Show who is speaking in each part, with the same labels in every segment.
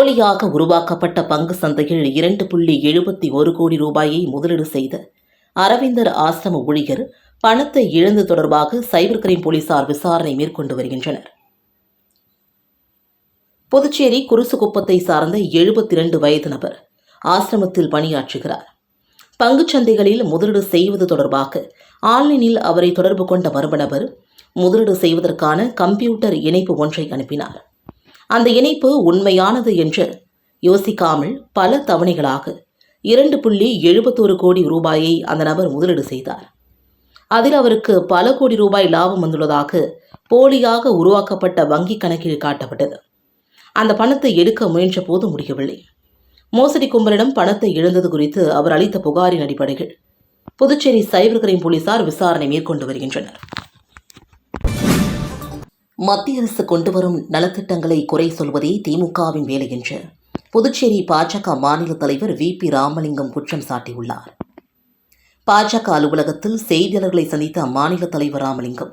Speaker 1: போலியாக உருவாக்கப்பட்ட பங்கு சந்தையில் இரண்டு புள்ளி எழுபத்தி ஒரு கோடி ரூபாயை முதலீடு செய்த அரவிந்தர் ஆசிரம ஊழியர் பணத்தை இழந்து தொடர்பாக சைபர் கிரைம் போலீசார் விசாரணை மேற்கொண்டு வருகின்றனர். புதுச்சேரி குருசுகுப்பத்தை சார்ந்த எழுபத்தி இரண்டு வயது நபர் ஆசிரமத்தில் பணியாற்றுகிறார். பங்குச்சந்தைகளில் முதலீடு செய்வது தொடர்பாக ஆன்லைனில் அவரை தொடர்பு கொண்ட மர்ம நபர் முதலீடு செய்வதற்கான கம்ப்யூட்டர் இணைப்பு ஒன்றை அனுப்பினார். அந்த இணைப்பு உண்மையானது என்று யோசிக்காமல் பல தவணைகளாக இரண்டு புள்ளி எழுபத்தோரு கோடி ரூபாயை அந்த நபர் முதலீடு செய்தார். அதில் அவருக்கு பல கோடி ரூபாய் லாபம் வந்துள்ளதாக போலியாக உருவாக்கப்பட்ட வங்கி கணக்கில் காட்டப்பட்டது. அந்த பணத்தை எடுக்க முயன்ற போது முடியவில்லை. மோசடி கும்பலிடம் பணத்தை இழந்தது குறித்து அவர் அளித்த புகாரின் அடிப்படையில் புதுச்சேரி சைபர் கிரைம் போலீசார் விசாரணை மேற்கொண்டு வருகின்றனர். மத்திய அரசு கொண்டு வரும் நலத்திட்டங்களை குறை சொல்வதே திமுகவின் வேலை என்று புதுச்சேரி பாஜக மாநில தலைவர் வி பி ராமலிங்கம் குற்றம் சாட்டியுள்ளார். பாஜக அலுவலகத்தில் செய்தியாளர்களை சந்தித்த அம்மாநில தலைவர் ராமலிங்கம்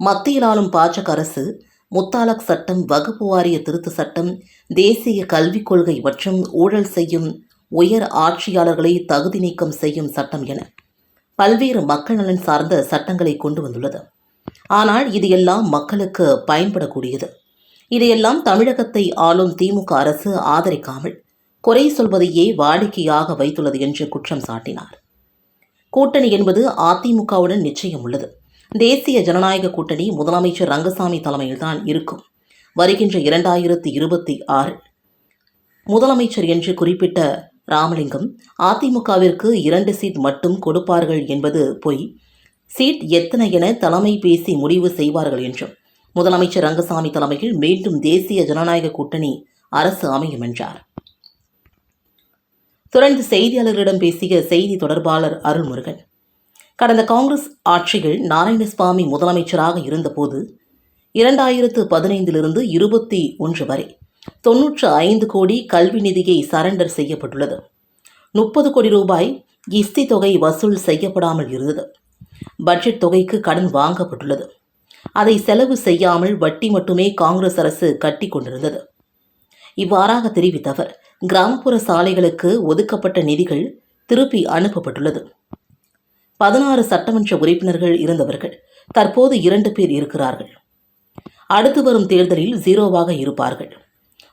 Speaker 1: மத்தியில் ஆளும் பாஜக அரசு முத்தாலக் சட்டம் வகுப்பு வாரிய திருத்த சட்டம் தேசிய கல்விக் கொள்கை மற்றும் ஊழல் செய்யும் உயர் ஆட்சியாளர்களை தகுதி நீக்கம் செய்யும் சட்டம் என பல்வேறு மக்கள் நலன் சார்ந்த சட்டங்களை கொண்டு வந்துள்ளது. ஆனால் இது எல்லாம் மக்களுக்கு பயன்படக்கூடியது. இதையெல்லாம் தமிழகத்தை ஆளும் திமுக அரசு ஆதரிக்காமல் குறை சொல்வதையே வாடிக்கையாக வைத்துள்ளது என்று குற்றம் சாட்டினார். கூட்டணி என்பது அதிமுகவுடன் நிச்சயம் உள்ளது. தேசிய ஜனநாயக கூட்டணி முதலமைச்சர் ரங்கசாமி தலைமையில்தான் இருக்கும். வருகின்ற இரண்டாயிரத்தி இருபத்தி ஆறு முதலமைச்சர் என்று குறிப்பிட்ட ராமலிங்கம் அதிமுகவிற்கு இரண்டு சீட் மட்டும் கொடுப்பார்கள் என்பது பொய். சீட் எத்தனை என தலைமை பேசி முடிவு செய்வார்கள் என்றும் முதலமைச்சர் ரங்கசாமி தலைமையில் மீண்டும் தேசிய ஜனநாயக கூட்டணி அரசு அமையும் என்றார். தொடர்ந்து செய்தியாளர்களிடம் பேசிய செய்தி தொடர்பாளர் அருள்முருகன் கடந்த காங்கிரஸ் ஆட்சியில் நாராயணசுவாமி முதலமைச்சராக இருந்தபோது இரண்டாயிரத்து பதினைந்திலிருந்து இருபத்தி ஒன்று வரை தொன்னூற்று ஐந்து கோடி கல்வி நிதியை சரண்டர் செய்யப்பட்டுள்ளது. முப்பது கோடி ரூபாய் கிஸ்தி தொகை வசூல் செய்யப்படாமல் இருந்தது. பட்ஜெட் தொகைக்கு கடன் வாங்கப்பட்டுள்ளது. அதை செலவு செய்யாமல் வட்டி மட்டுமே காங்கிரஸ் அரசு கட்டி கொண்டிருந்தது. இவ்வாறாக தெரிவித்த அவர் கிராமப்புற சாலைகளுக்கு ஒதுக்கப்பட்ட நிதிகள் திருப்பி அனுப்பப்பட்டுள்ளது. பதினாறு சட்டமன்ற உறுப்பினர்கள் இருந்தவர்கள் தற்போது இரண்டு பேர் இருக்கிறார்கள். அடுத்து வரும் தேர்தலில் ஜீரோவாக இருப்பார்கள்.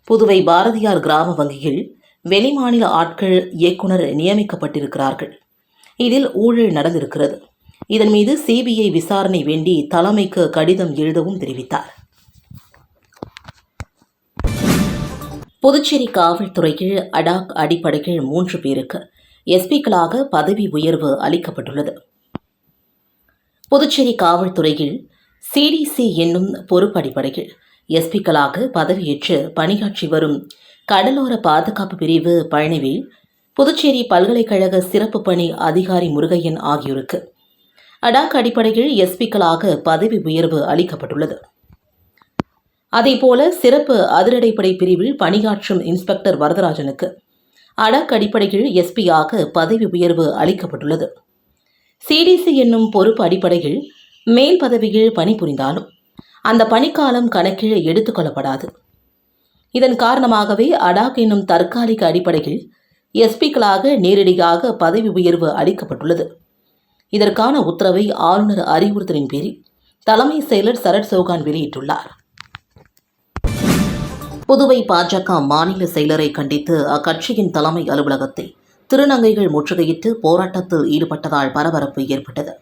Speaker 1: புதுவை பாரதியார் கிராம வங்கியில் வெளிமாநில ஆட்கள் இயக்குனர் நியமிக்கப்பட்டிருக்கிறார்கள். இதில் ஊழல் நடந்திருக்கிறது. இதன் மீது சிபிஐ விசாரணை வேண்டி தலைமைக்கு கடிதம் எழுதவும் தெரிவித்தார். புதுச்சேரி காவல்துறையில் அடாக் அடிப்படையில் மூன்று பேருக்கு எஸ்பிக்களாக பதவி உயர்வு அளிக்கப்பட்டுள்ளது. புதுச்சேரி காவல்துறையில் சிடிசி என்னும் பொறுப்படிப்படையில் எஸ்பிக்களாக பதவியேற்று பணியாற்றி வரும் கடலோர பாதுகாப்பு பிரிவு பழனிவேல் புதுச்சேரி பல்கலைக்கழக சிறப்பு பணி அதிகாரி முருகையன் ஆகியோருக்கு அடாக் அடிப்படையில் எஸ்பிக்களாக பதவி உயர்வு அளிக்கப்பட்டுள்ளது. அதேபோல சிறப்பு அதிரடிப்படை பிரிவில் பணியாற்றும் இன்ஸ்பெக்டர் வரதராஜனுக்கு அடாக் அடிப்படையில் எஸ்பியாக பதவி உயர்வு அளிக்கப்பட்டுள்ளது. சிடிசி என்னும் பொறுப்பு அடிப்படையில் மேல் பதவியில் பணிபுரிந்தாலும் அந்த பணிக்காலம் கணக்கில் எடுத்துக்கொள்ளப்படாது இதன் காரணமாகவே அடாக் என்னும் தற்காலிக அடிப்படையில் எஸ்பிக்களாக நேரடியாக பதவி உயர்வு அளிக்கப்பட்டுள்ளது. இதற்கான உத்தரவை ஆளுநர் அறிவுறுத்தலின் பேரில் தலைமை செயலர் சரத் சௌகான் வெளியிட்டுள்ளார். புதுவை பாஜக மாநில செயலரை கண்டித்து அக்கட்சியின் தலைமை அலுவலகத்தை திருநங்கைகள் முற்றுகையிட்டு போராட்டத்தில் ஈடுபட்டதால் பரபரப்பு ஏற்பட்டது.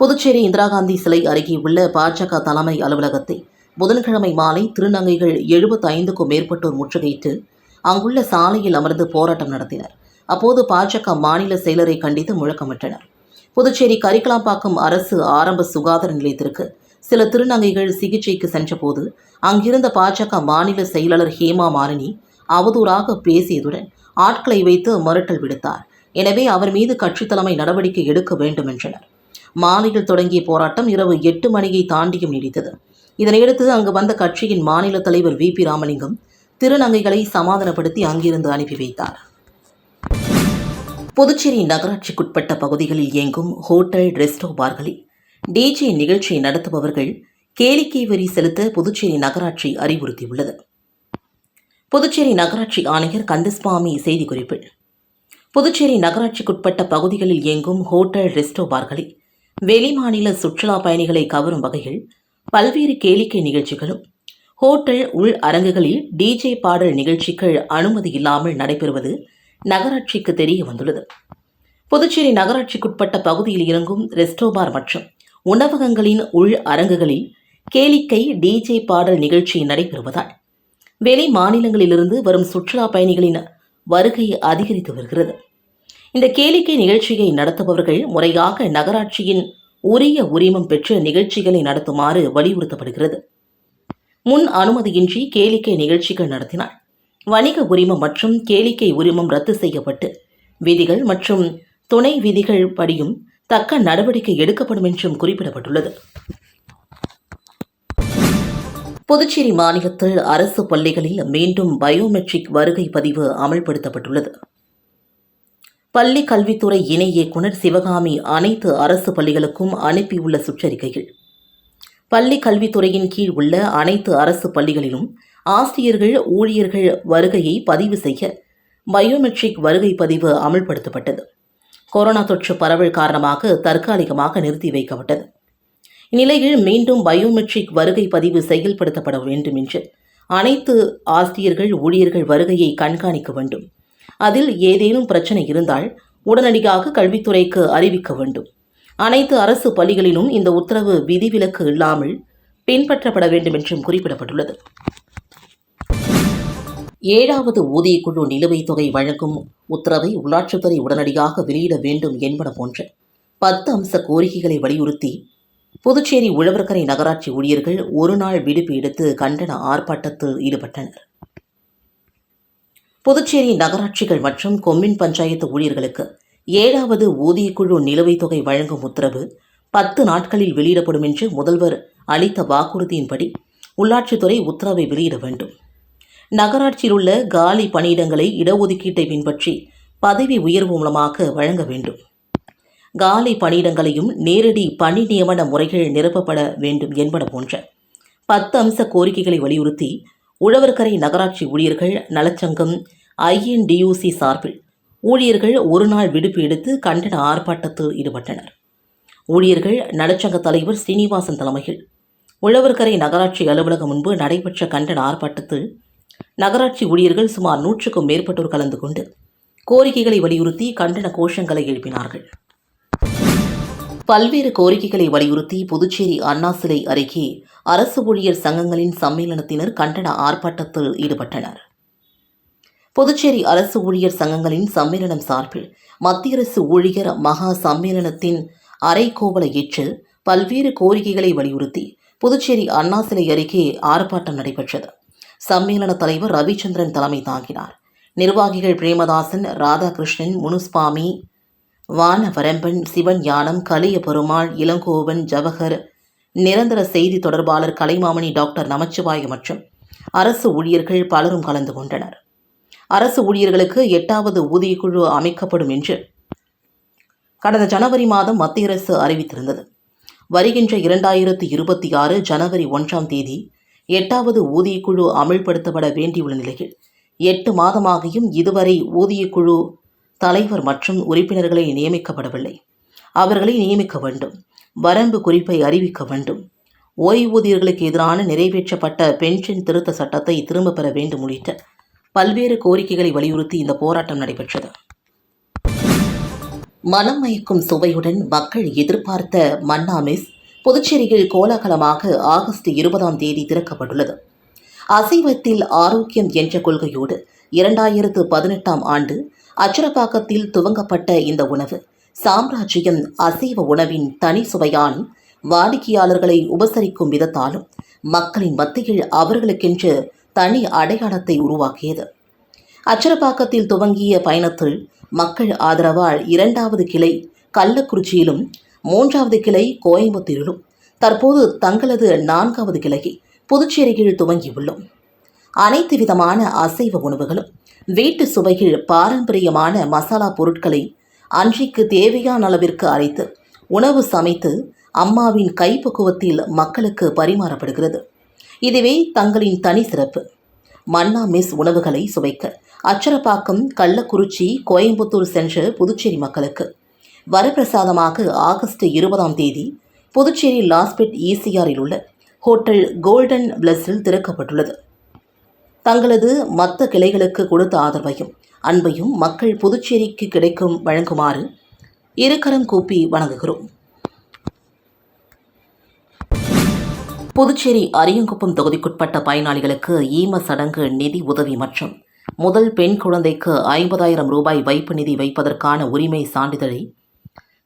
Speaker 1: புதுச்சேரி இந்திரா காந்தி சிலை அருகே உள்ள பாஜக தலைமை அலுவலகத்தை புதன்கிழமை மாலை திருநங்கைகள் எழுபத்தைந்துக்கும் மேற்பட்டோர் முற்றுகையிட்டு அங்குள்ள சாலையில் அமர்ந்து போராட்டம் நடத்தினர். அப்போது பாஜக மாநில செயலரை கண்டித்து முழக்கமிட்டனர். புதுச்சேரி கரிக்கலாம்பாக்கம் அரசு ஆரம்ப சுகாதார நிலையத்திற்கு சில திருநங்கைகள் சிகிச்சைக்கு சென்றபோது அங்கிருந்த பாஜக மாநில செயலாளர் ஹேமா மாலினி அவதூறாக பேசியதுடன் ஆட்களை வைத்து மிரட்டல் விடுத்தார். எனவே அவர் மீது கட்சித் தலைமை நடவடிக்கை எடுக்க வேண்டும் என்றனர். மாலையில் தொடங்கிய போராட்டம் இரவு எட்டு மணியை தாண்டியும் நீடித்தது. இதனையடுத்து அங்கு வந்த கட்சியின் மாநில தலைவர் வி பி ராமலிங்கம் திருநங்கைகளை சமாதானப்படுத்தி அங்கிருந்து அனுப்பி வைத்தார். புதுச்சேரி நகராட்சிக்குட்பட்ட பகுதிகளில் இயங்கும் ஹோட்டல் ரெஸ்டோ பார்களில் டிஜே நிகழ்ச்சி நடத்துபவர்கள் கேளிக்கை வரி செலுத்த புதுச்சேரி நகராட்சி அறிவுறுத்தியுள்ளது. புதுச்சேரி நகராட்சி ஆணையர் கந்தசுவாமி செய்திக்குறிப்பு. புதுச்சேரி நகராட்சிக்குட்பட்ட பகுதிகளில் இயங்கும் ஹோட்டல் ரெஸ்டோ பார்களில் வெளிமாநில சுற்றுலா பயணிகளை கவரும் வகையில் பல்வேறு கேளிக்கை நிகழ்ச்சிகளும் ஹோட்டல் உள் அரங்குகளில் டிஜே பாடல் நிகழ்ச்சிகள் அனுமதி இல்லாமல் நடைபெறுவது நகராட்சிக்கு தெரிய வந்துள்ளது. புதுச்சேரி நகராட்சிக்குட்பட்ட பகுதியில் இறங்கும் ரெஸ்டோபார் மற்றும் உணவகங்களின் உள் அரங்குகளில் கேளிக்கை டிஜே பாடல் நிகழ்ச்சி நடைபெறுவதால் வெளி மாநிலங்களிலிருந்து வரும் சுற்றுலா பயணிகளின் வருகை அதிகரித்து வருகிறது. இந்த கேளிக்கை நிகழ்ச்சியை நடத்துபவர்கள் முறையாக நகராட்சியின் உரிய உரிமம் பெற்று நிகழ்ச்சிகளை நடத்துமாறு வலியுறுத்தப்படுகிறது. முன் அனுமதியின்றி கேளிக்கை நிகழ்ச்சிகள் நடத்தினால் வணிக உரிமம் மற்றும் கேளிக்கை உரிமம் ரத்து செய்யப்பட்டு விதிகள் மற்றும் துணை விதிகள் படியும் தக்க நடவடிக்கை எடுக்கப்படும் என்றும் குறிப்பிடப்பட்டுள்ளது. புதுச்சேரி மாநிலத்தில் அரசு பள்ளிகளில் மீண்டும் பயோமெட்ரிக் வருகை பதிவு அமல்படுத்தப்பட்டுள்ளது. பள்ளி கல்வித்துறை இணை இயக்குநர் சிவகாமி அனைத்து அரசு பள்ளிகளுக்கும் அனுப்பியுள்ள சுற்றறிக்கையில் பள்ளி கல்வித்துறையின் கீழ் உள்ள அனைத்து அரசு பள்ளிகளிலும் ஆசிரியர்கள் ஊழியர்கள் வருகையை பதிவு செய்ய பயோமெட்ரிக் வருகை பதிவு அமல்படுத்தப்பட்டது. கொரோனா தொற்று பரவல் காரணமாக தற்காலிகமாக நிறுத்தி வைக்கப்பட்டது. இந்நிலையில் மீண்டும் பயோமெட்ரிக் வருகை பதிவு செயல்படுத்தப்பட வேண்டும் என்று அனைத்து ஆசிரியர்கள் ஊழியர்கள் வருகையை கண்காணிக்க வேண்டும். அதில் ஏதேனும் பிரச்சனை இருந்தால் உடனடியாக கல்வித்துறைக்கு அறிவிக்க வேண்டும். அனைத்து அரசு பள்ளிகளிலும் இந்த உத்தரவு விதிவிலக்கு இல்லாமல் பின்பற்றப்பட வேண்டும் என்றும் குறிப்பிடப்பட்டுள்ளது. ஏழாவது ஊதியக்குழு நிலுவைத் தொகை வழங்கும் உத்தரவை உள்ளாட்சித்துறை உடனடியாக வெளியிட வேண்டும் என்பன போன்ற பத்து அம்ச கோரிக்கைகளை வலியுறுத்தி புதுச்சேரி உழவர்கரை நகராட்சி ஊழியர்கள் ஒருநாள் விடுப்பு எடுத்து கண்டன ஆர்ப்பாட்டத்தில் ஈடுபட்டனர். புதுச்சேரி நகராட்சிகள் மற்றும் கொம்மின் பஞ்சாயத்து ஊழியர்களுக்கு ஏழாவது ஊதியக்குழு நிலுவைத் தொகை வழங்கும் உத்தரவு பத்து நாட்களில் வெளியிடப்படும் என்று முதல்வர் அளித்த வாக்குறுதியின்படி உள்ளாட்சித்துறை உத்தரவை வெளியிட வேண்டும். நகராட்சியில் உள்ள காலி பணியிடங்களை இடஒதுக்கீட்டை பின்பற்றி பதவி உயர்வு மூலமாக வழங்க வேண்டும். காலி பணியிடங்களையும் நேரடி பணி நியமன முறைகள் நிரப்பப்பட வேண்டும் என்பன போன்ற பத்து அம்ச கோரிக்கைகளை வலியுறுத்தி உழவர்கரை நகராட்சி ஊழியர்கள் நலச்சங்கம் ஐஎன்டியூசி சார்பில் ஊழியர்கள் ஒரு நாள் விடுப்பு எடுத்து கண்டன ஆர்ப்பாட்டத்தில் ஈடுபட்டனர். ஊழியர்கள் நலச்சங்க தலைவர் ஸ்ரீனிவாசன் தலைமையில் உழவர்கரை நகராட்சி அலுவலகம் முன்பு நடைபெற்ற கண்டன ஆர்ப்பாட்டத்தில் நகராட்சி ஊழியர்கள் சுமார் நூற்றுக்கும் மேற்பட்டோர் கலந்து கொண்டு கோரிக்கைகளை வலியுறுத்தி கண்டன கோஷங்களை எழுப்பினார்கள். பல்வேறு கோரிக்கைகளை வலியுறுத்தி புதுச்சேரி அண்ணா சிலை அருகே அரசு ஊழியர் சங்கங்களின் சம்மேளனத்தினர் கண்டன ஆர்ப்பாட்டத்தில் ஈடுபட்டனர். புதுச்சேரி அரசு ஊழியர் சங்கங்களின் சம்மேளனம் சார்பில் மத்திய அரசு ஊழியர் மகா சம்மேளனத்தின் அரைக்கோவலை ஏற்று பல்வேறு கோரிக்கைகளை வலியுறுத்தி புதுச்சேரி அண்ணா சிலை அருகே ஆர்ப்பாட்டம் நடைபெற்றது. சம்மேளன தலைவர் ரவிச்சந்திரன் தலைமை தாங்கினார். நிர்வாகிகள் பிரேமதாசன் ராதாகிருஷ்ணன் முனுஸ்வாமி வானவரம்பன் சிவன் ஞானம் கலிய பெருமாள் இளங்கோவன் ஜவஹர் நிரந்தர செய்தி தொடர்பாளர் கலைமாமணி டாக்டர் நமச்சிவாய மற்றும் அரசு ஊழியர்கள் பலரும் கலந்து கொண்டனர். அரசு ஊழியர்களுக்கு எட்டாவது ஊதியக்குழு அமைக்கப்படும் என்று கடந்த ஜனவரி மாதம் மத்திய அரசு அறிவித்திருந்தது. வருகின்ற இரண்டாயிரத்து இருபத்தி ஆறு ஜனவரி ஒன்றாம் தேதி எட்டாவது ஊதியக்குழு அமல்படுத்தப்பட வேண்டியுள்ள நிலையில் எட்டு மாதமாகியும் இதுவரை ஊதியக்குழு தலைவர் மற்றும் உறுப்பினர்களை நியமிக்கப்படவில்லை. அவர்களை நியமிக்க வேண்டும். வரம்பு குறிப்பை அறிவிக்க வேண்டும். ஓய்வூதியர்களுக்கு எதிரான நிறைவேற்றப்பட்ட பென்ஷன் திருத்த சட்டத்தை திரும்பப் பெற வேண்டும் உள்ளிட்ட பல்வேறு கோரிக்கைகளை வலியுறுத்தி இந்த போராட்டம் நடைபெற்றது. மனம் மயக்கும் சுவையுடன் மக்கள் எதிர்பார்த்த மன்னா மிஸ் புதுச்சேரியில் கோலாகலமாக ஆகஸ்ட் இருபதாம் தேதி திறக்கப்பட்டுள்ளது. அசைவத்தில் ஆரோக்கியம் என்ற கொள்கையோடு இரண்டாயிரத்து பதினெட்டாம் ஆண்டு அச்சரப்பாக்கத்தில் துவங்கப்பட்ட இந்த உணவு சாம்ராஜ்யம் அசைவ உணவின் தனி சுவையான் வாடிக்கையாளர்களை உபசரிக்கும் விதத்தாலும் மக்களின் மத்தியில் அவர்களுக்கென்று தனி அடையாளத்தை உருவாக்கியது. அச்சரப்பாக்கத்தில் துவங்கிய பயணத்தில் மக்கள் ஆதரவால் இரண்டாவது கிளை கள்ளக்குறிச்சியிலும் மூன்றாவது கிளை கோயம்புத்தூரிலும். தற்போது தங்களது நான்காவது கிளையை புதுச்சேரியில் துவங்கியுள்ளோம். அனைத்து விதமான அசைவ உணவுகளும் வீட்டு சுவையில் பாரம்பரியமான மசாலா பொருட்களை அன்றைக்கு தேவையான அளவிற்கு அரைத்து உணவு சமைத்து அம்மாவின் கைப்பக்குவத்தில் மக்களுக்கு பரிமாறப்படுகிறது. இதுவே தங்களின் தனி சிறப்பு. மன்னா மிஸ் உணவுகளை சுவைக்க அச்சரப்பாக்கம் கள்ளக்குறிச்சி கோயம்புத்தூர் சென்ற புதுச்சேரி மக்களுக்கு வரப்பிரசாதமாக ஆகஸ்ட் இருபதாம் தேதி புதுச்சேரி லாஸ்பெட் ஈசிஆரில் உள்ள ஹோட்டல் கோல்டன் பிளஸில் திறக்கப்பட்டுள்ளது. தங்களது மற்ற கிளைகளுக்கு கொடுத்த ஆதரவையும் அன்பையும் மக்கள் புதுச்சேரிக்கு கிடைக்கும் வழங்குமாறு இருக்கரம் கூப்பி வணங்குகிறோம். புதுச்சேரி அரியங்குப்பம் தொகுதிக்குட்பட்ட பயனாளிகளுக்கு ஈம சடங்கு நிதி உதவி மற்றும் முதல் பெண் குழந்தைக்கு ஐம்பதாயிரம் ரூபாய் வைப்பு நிதி வைப்பதற்கான உரிமை சான்றிதழை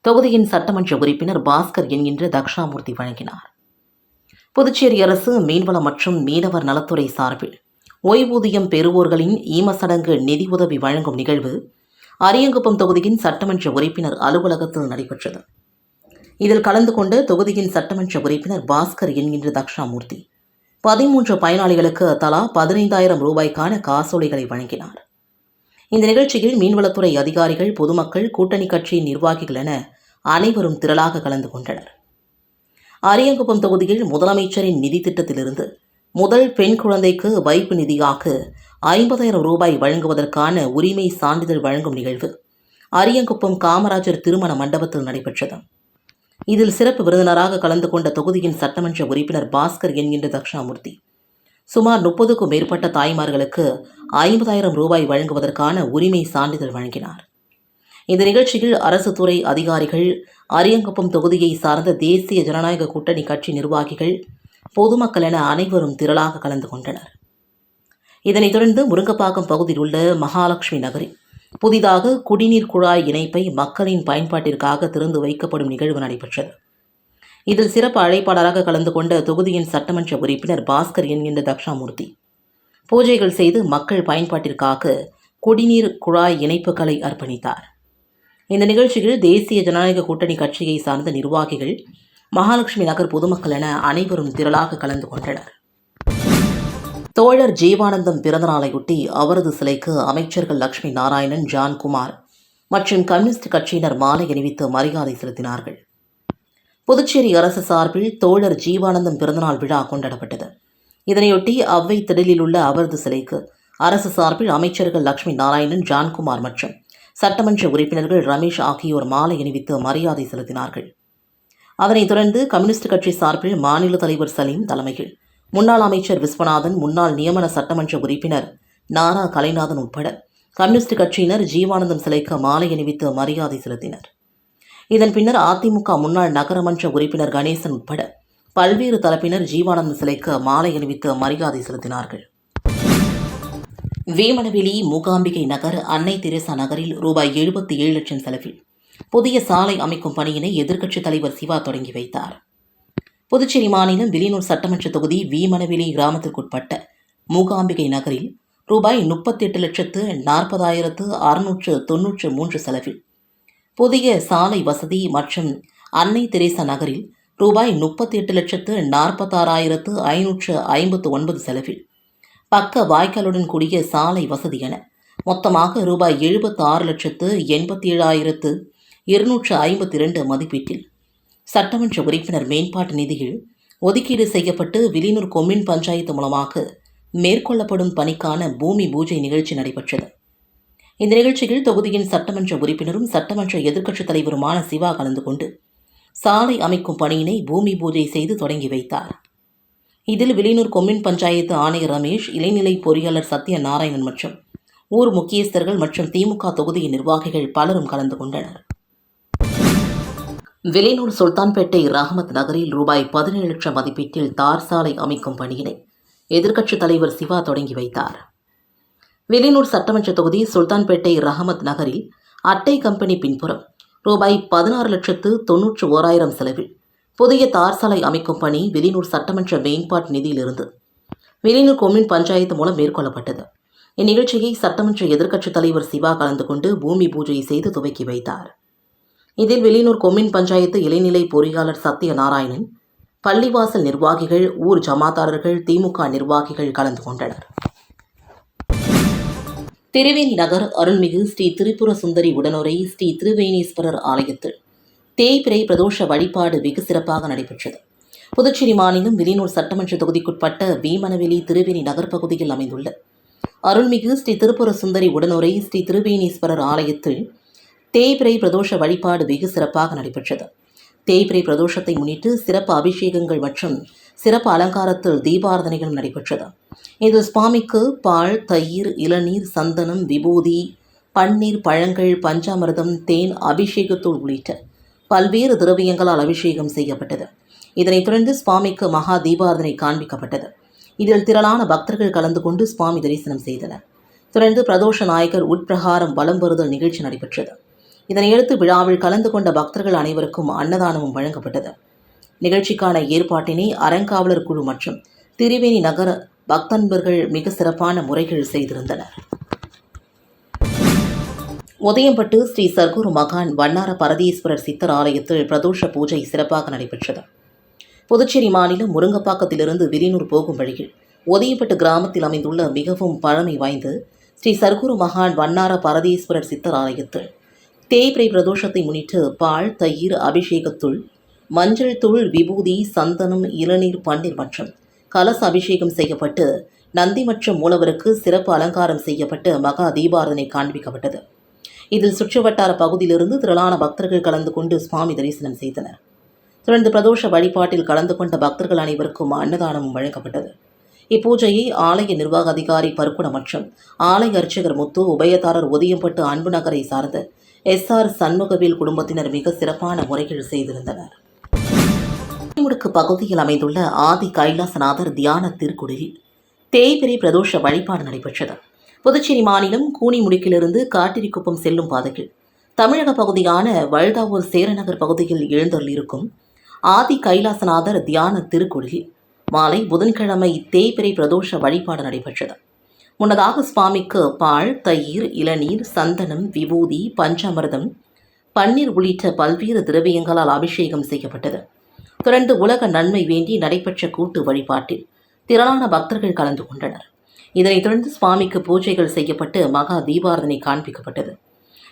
Speaker 1: தொகுதியின் சட்டமன்ற உறுப்பினர் பாஸ்கர் என்கின்ற தக்ஷாமூர்த்தி வழங்கினார். புதுச்சேரி அரசு மீன்வளம் மற்றும் மீனவர் நலத்துறை சார்பில் ஓய்வூதியம் பெறுவோர்களின் ஈமசடங்கு நிதி உதவி வழங்கும் நிகழ்வு அரியங்குப்பம் தொகுதியின் சட்டமன்ற உறுப்பினர் அலுவலகத்தில் நடைபெற்றது. இதில் கலந்து கொண்டு தொகுதியின் சட்டமன்ற உறுப்பினர் பாஸ்கர் என்கின்ற தக்ஷாமூர்த்தி பதிமூன்று பயனாளிகளுக்கு தலா பதினைந்தாயிரம் ரூபாய்க்கான காசோலைகளை வழங்கினார். இந்த நிகழ்ச்சியில் மீன்வளத்துறை அதிகாரிகள் பொதுமக்கள் கூட்டணி கட்சியின் நிர்வாகிகள் என அனைவரும் திரளாக கலந்து கொண்டனர். அரியங்குப்பம் தொகுதியில் முதலமைச்சரின் நிதி திட்டத்திலிருந்து முதல் பெண் குழந்தைக்கு வைப்பு நிதியாக ஐம்பதாயிரம் ரூபாய் வழங்குவதற்கான உரிமை சான்றிதழ் வழங்கும் நிகழ்வு அரியங்குப்பம் காமராஜர் திருமண மண்டபத்தில் நடைபெற்றது. இதில் சிறப்பு விருந்தினராக கலந்து கொண்ட தொகுதியின் சட்டமன்ற உறுப்பினர் பாஸ்கர் என்கின்ற தக்ஷாமூர்த்தி சுமார் முப்பதுக்கும் மேற்பட்ட தாய்மார்களுக்கு ஐம்பதாயிரம் ரூபாய் வழங்குவதற்கான உரிமை சான்றிதழ் வழங்கினார். இந்த நிகழ்ச்சியில் அரசு துறை அதிகாரிகள் அரியங்குப்பம் தொகுதியை சார்ந்த தேசிய ஜனநாயக கூட்டணி கட்சி நிர்வாகிகள் பொதுமக்கள் என அனைவரும் திரளாக கலந்து கொண்டனர். இதனைத் தொடர்ந்து முருங்கப்பாக்கம் பகுதியில் உள்ள மகாலட்சுமி நகரில் புதிதாக குடிநீர் குழாய் இணைப்பை மக்களின் பயன்பாட்டிற்காக திறந்து வைக்கப்படும் நிகழ்வு நடைபெற்றது. இதில் சிறப்பு அழைப்பாளராக கலந்து கொண்ட தொகுதியின் சட்டமன்ற உறுப்பினர் பாஸ்கர் என்கின்ற தக்ஷாமூர்த்தி பூஜைகள் செய்து மக்கள் பயன்பாட்டிற்காக குடிநீர் குழாய் இணைப்புகளை அர்ப்பணித்தார். இந்த நிகழ்ச்சியில் தேசிய ஜனநாயக கூட்டணி கட்சியை சார்ந்த நிர்வாகிகள் மகாலட்சுமி நகர் பொதுமக்கள் என அனைவரும் திரளாக கலந்து கொண்டனர். தோழர் ஜீவானந்தம் பிறந்தநாளையொட்டி அவரது சிலைக்கு அமைச்சர்கள் லட்சுமி நாராயணன் ஜான்குமார் மற்றும் கம்யூனிஸ்ட் கட்சியினர் மாலை அணிவித்து மரியாதை செலுத்தினார்கள். புதுச்சேரி அரசு சார்பில் தோழர் ஜீவானந்தம் பிறந்தநாள் விழா கொண்டாடப்பட்டது. இதனையொட்டி அவ்வை திடலில் உள்ள அவரது சிலைக்கு அரசு சார்பில் அமைச்சர்கள் லட்சுமி நாராயணன் ஜான்குமார் மற்றும் சட்டமன்ற உறுப்பினர்கள் ரமேஷ் ஆகியோர் மாலை அணிவித்து மரியாதை செலுத்தினார்கள். அதனைத் தொடர்ந்து கம்யூனிஸ்ட் கட்சி சார்பில் மாநில தலைவர் சலீம் தலைமையில் முன்னாள் அமைச்சர் விஸ்வநாதன் முன்னாள் நியமன சட்டமன்ற உறுப்பினர் நாரா கலைநாதன் உட்பட கம்யூனிஸ்ட் கட்சியினர் ஜீவானந்தம் சிலைக்கு மாலை அணிவித்து மரியாதை செலுத்தினர். இதன் பின்னர் அதிமுக முன்னாள் நகரமன்ற உறுப்பினர் கணேசன் உட்பட பல்வேறு தரப்பினர் ஜீவானந்த சிலைக்கு மாலை அணிவித்து மரியாதை செலுத்தினார்கள். வேமனவெளி மூகாம்பிகை நகர் அன்னை தெரசா நகரில் ரூபாய் எழுபத்தி ஏழு லட்சம் செலவில் புதிய சாலை அமைக்கும் பணியினை எதிர்க்கட்சித் தலைவர் சிவா தொடங்கி வைத்தார். புதுச்சேரி மாநிலம் வில்லியனூர் சட்டமன்ற தொகுதி வீமனவெளி கிராமத்திற்குட்பட்ட மூகாம்பிகை நகரில் ரூபாய் முப்பத்தி எட்டு லட்சத்து நாற்பதாயிரத்து அறுநூற்று தொன்னூற்று மூன்று செலவில் புதிய சாலை வசதி மற்றும் அன்னை தெரேசா நகரில் ரூபாய் முப்பத்தி எட்டு லட்சத்து நாற்பத்தாறாயிரத்து ஐநூற்று ஐம்பத்து ஒன்பது செலவில். பக்க வாய்க்காலுடன் கூடிய சாலை வசதி என மொத்தமாக ரூபாய் எழுபத்து ஆறு லட்சத்து எண்பத்தி ஏழாயிரத்து இருநூற்று ஐம்பத்தி இரண்டு மதிப்பீட்டில். சட்டமன்ற உறுப்பினர் மேம்பாட்டு நிதியில் ஒதுக்கீடு செய்யப்பட்டு விலினூர் கொம்யூன் பஞ்சாயத்து மூலமாக மேற்கொள்ளப்படும் பணிக்கான பூமி பூஜை நிகழ்ச்சி நடைபெற்றது. இந்த நிகழ்ச்சியில் தொகுதியின் சட்டமன்ற உறுப்பினரும் சட்டமன்ற எதிர்க்கட்சித் தலைவருமான சிவா கலந்து கொண்டு சாலை அமைக்கும் பணியினை பூமி பூஜை செய்து தொடங்கி வைத்தார். இதில் வில்லியனூர் கொம்யூன் பஞ்சாயத்து ஆணையர் ரமேஷ் இளைநிலை பொறியாளர் சத்ய நாராயணன் மற்றும் ஊர் முக்கியஸ்தர்கள் மற்றும் திமுக தொகுதியின் நிர்வாகிகள் பலரும் கலந்து கொண்டனர். வில்லியனூர் சுல்தான்பேட்டை ரஹமத் நகரில் ரூபாய் பதினேழு லட்சம் மதிப்பீட்டில் தார் சாலை அமைக்கும் பணியினை எதிர்க்கட்சித் தலைவர் சிவா தொடங்கி வைத்தார். வெளிநூர் சட்டமன்ற தொகுதி சுல்தான்பேட்டை ரஹமத் நகரில் அட்டை கம்பெனி பின்புறம் ரூபாய் பதினாறு லட்சத்து தொன்னூற்று ஓராயிரம் செலவில் புதிய தார் சாலை அமைக்கும் பணி வெளியூர் சட்டமன்ற மேம்பாட்டு நிதியிலிருந்து. வெளியூர் கொம்யூன் பஞ்சாயத்து மூலம் மேற்கொள்ளப்பட்டது. இந்நிகழ்ச்சியை சட்டமன்ற எதிர்க்கட்சித் தலைவர் சிவா கலந்து கொண்டு பூமி பூஜை செய்து துவக்கி வைத்தார். இதில் வெளியூர் கொம்யூன் பஞ்சாயத்து இளைநிலை பொறியாளர் சத்யநாராயணன் பள்ளிவாசல் நிர்வாகிகள் ஊர் ஜமாதாரர்கள் திமுக நிர்வாகிகள் கலந்து கொண்டனர். திருவேணி நகர் அருள்மிகு ஸ்ரீ திரிபுர சுந்தரி உடனுரை ஸ்ரீ திருவேணீஸ்வரர் ஆலயத்தில் தேய்பிரை பிரதோஷ வழிபாடு வெகு சிறப்பாக நடைபெற்றது. புதுச்சேரி மாநிலம் விலினூர் சட்டமன்ற தொகுதிக்குட்பட்ட பீமனவெளி திருவேணி நகர் பகுதியில் அமைந்துள்ள அருள்மிகு ஸ்ரீ திருப்புர சுந்தரி உடனுரை ஸ்ரீ திருவேணீஸ்வரர் ஆலயத்தில் தேய்பிரை பிரதோஷ வழிபாடு வெகு சிறப்பாக நடைபெற்றது. தேய்பிரை பிரதோஷத்தை முன்னிட்டு சிறப்பு அபிஷேகங்கள் மற்றும் சிறப்பு அலங்காரத்தில் தீபாரதனைகளும் நடைபெற்றது. இதில் சுவாமிக்கு பால் தயிர் இளநீர் சந்தனம் விபூதி பன்னீர் பழங்கள் பஞ்சாமிரதம் தேன் அபிஷேகத்தூள் உள்ளிட்ட பல்வேறு திரவியங்களால் அபிஷேகம் செய்யப்பட்டது. இதனைத் தொடர்ந்து சுவாமிக்கு மகா தீபாரதனை காண்பிக்கப்பட்டது. இதில் திரளான பக்தர்கள் கலந்து கொண்டு சுவாமி தரிசனம் செய்தனர். தொடர்ந்து பிரதோஷ நாயகர் உட்பிரகாரம் வலம் வருதல் நிகழ்ச்சி நடைபெற்றது. இதனையடுத்து விழாவில் கலந்து கொண்ட பக்தர்கள் அனைவருக்கும் அன்னதானமும் வழங்கப்பட்டது. நிகழ்ச்சிக்கான ஏற்பாட்டினை அறங்காவலர் குழு மற்றும் திரிவேணி நகர பக்தன்பர்கள் மிக சிறப்பான முறைகள் செய்திருந்தனர். உதயம்பட்டு ஸ்ரீ சர்க்குரு மகான் வண்ணார பரதீஸ்வரர் சித்தர் ஆலயத்தில் பிரதோஷ பூஜை சிறப்பாக நடைபெற்றது. புதுச்சேரி மாநிலம் முருங்கப்பாக்கத்திலிருந்து விரிநூர் போகும் வழியில் உதயப்பட்டு கிராமத்தில் அமைந்துள்ள மிகவும் பழமை வாய்ந்த ஸ்ரீ சர்க்குரு மகான் வண்ணார பரதீஸ்வரர் சித்தர் ஆலயத்தில் தேய்பிரை பிரதோஷத்தை முன்னிட்டு பால் தயிர் அபிஷேகத்துள் மஞ்சள் தூள் விபூதி சந்தனம் இளநீர் பன்னீர் மற்றும் கலச அபிஷேகம் செய்யப்பட்டு நந்தி மற்றும் மூலவருக்கு சிறப்பு அலங்காரம் செய்யப்பட்டு மகா தீபாரதனை காண்பிக்கப்பட்டது. இதில் சுற்றுவட்டார பகுதியிலிருந்து திரளான பக்தர்கள் கலந்து கொண்டு சுவாமி தரிசனம் செய்தனர். தொடர்ந்து பிரதோஷ வழிபாட்டில் கலந்து கொண்ட பக்தர்கள் அனைவருக்கும் அன்னதானமும் வழங்கப்பட்டது. இப்பூஜையை ஆலய நிர்வாக அதிகாரி பருக்குட மற்றும் ஆலய அர்ச்சகர் முத்து உபயதாரர் உதயம்பட்டு அன்பு நகரை சார்ந்த எஸ் ஆர் சண்முகவேல் குடும்பத்தினர் மிக சிறப்பான முறைகள் செய்திருந்தனர். முடுக்கு பகுதியில் அமைந்துள்ள ஆதி கைலாசநாதர் தியான திருக்குடிலில் தேய்பிரை பிரதோஷ வழிபாடு நடைபெற்றது. புதுச்சேரி மாநிலம் கூனிமுடுக்கிலிருந்து காட்டிரிக்குப்பம் செல்லும் பாதையில் தமிழக பகுதியான வழுதாவூர் சேரநகர் பகுதியில் எழுந்தருளிருக்கும் ஆதி கைலாசநாதர் தியான திருக்குடிலில் மாலை புதன்கிழமை தேய்பிரை பிரதோஷ வழிபாடு நடைபெற்றது. முன்னதாக சுவாமிக்கு பால் தயிர் இளநீர் சந்தனம் விபூதி பஞ்சாமிர்தம் பன்னீர் உள்ளிட்ட பல்வேறு திரவியங்களால் அபிஷேகம் செய்யப்பட்டது. திரண்டு உலக நன்மை வேண்டி நடைபெற்ற கூட்டு வழிபாட்டில் திரளான பக்தர்கள் கலந்து கொண்டனர். இதனைத் தொடர்ந்து சுவாமிக்கு பூஜைகள் செய்யப்பட்டு மகா தீபாரதனை காண்பிக்கப்பட்டது.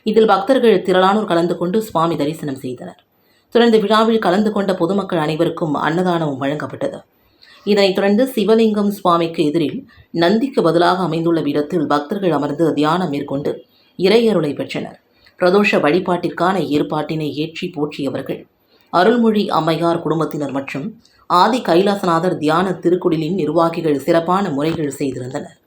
Speaker 1: இதில் பக்தர்கள் திரளானோர் கலந்து கொண்டு சுவாமி தரிசனம் செய்தனர். தொடர்ந்து விழாவில் கலந்து கொண்ட பொதுமக்கள் அனைவருக்கும் அன்னதானமும் வழங்கப்பட்டது. இதனைத் தொடர்ந்து சிவலிங்கம் சுவாமிக்கு எதிரில் நந்திக்கு பதிலாக அமைந்துள்ள இடத்தில் பக்தர்கள் அமர்ந்து தியானம் மேற்கொண்டு இறையருளை பெற்றனர். பிரதோஷ வழிபாட்டிற்கான ஏற்பாட்டினை ஏற்றி போற்றியவர்கள். அருள்மொழி அம்மையார் குடும்பத்தினர் மற்றும் ஆதி கைலாசநாதர் தியான திருக்குடிலின் நிர்வாகிகள் சிறப்பான முறைகள் செய்திருந்தனர்.